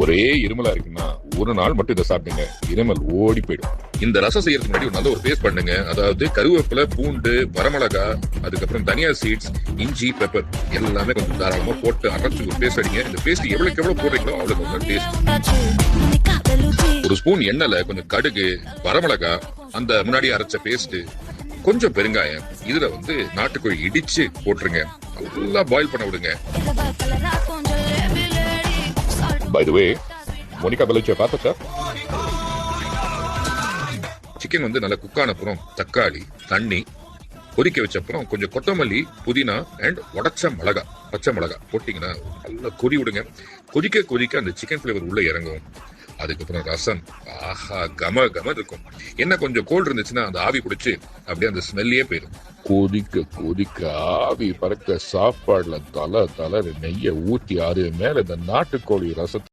ஒரே இருமலா இருக்குன்னா ஒரு நாள் மட்டும் இதை சாப்பிடுங்க. இருமல் ஓடி போயிடும். இந்த ரசம் செய்யறதுக்கு முன்னாடி ஒரு நல்ல ஒரு பேஸ்ட் பண்ணுங்க. அதாவது கருவேப்பிலை பூண்டு வரமிளகா அதுக்கப்புறம் தனியா சீட்ஸ் இஞ்சி பெப்பர் எல்லாமே கொஞ்சம் தாராளமா போட்டு அரைச்சு ஒரு பேஸ்ட் அடிங்க. இந்த பேஸ்ட் எவ்வளவுக்கு எவ்வளவு போடுறீங்களோ அவ்வளவு கொஞ்சம் டேஸ்ட் ஒரு ஸ்பூன் எண்ணெயில கொஞ்சம் கடுகு வரமிளகா அந்த முன்னாடி அரைச்ச பேஸ்ட் கொஞ்சம் பெருங்காயம். இதுல வந்து நாட்டுக்கோழி இடிச்சு போட்டுருங்க. நல்லா பாயில் பண்ண விடுங்க. பை த வே மோனிகா பெலச்சை பார்த்தா சிக்கன் வந்து நல்லா குக் ஆன அப்புறம் தக்காளி தண்ணி கொதிக்க வச்ச அப்புறம் கொஞ்சம் கொத்தமல்லி புதினா அண்ட் உடச்ச மிளகா பச்சை மிளகா போட்டீங்கன்னா நல்லா கொதி விடுங்க. கொதிக்க கொதிக்க அந்த சிக்கன் ஃபிளேவர் உள்ள இறங்கும். அதுக்கப்புறம் ரசம் ஆஹா கம கம இருக்கும். என்ன கொஞ்சம் கோல்டு இருந்துச்சுன்னா அந்த ஆவி பிடிச்சு அப்படியே அந்த ஸ்மெல்லே போயிடும். கொதிக்க கொதிக்க ஆவி பறக்க சாப்பாடுல தலை தலை நெய்ய ஊத்தி அது மேல இந்த நாட்டுக்கோழி ரசத்தை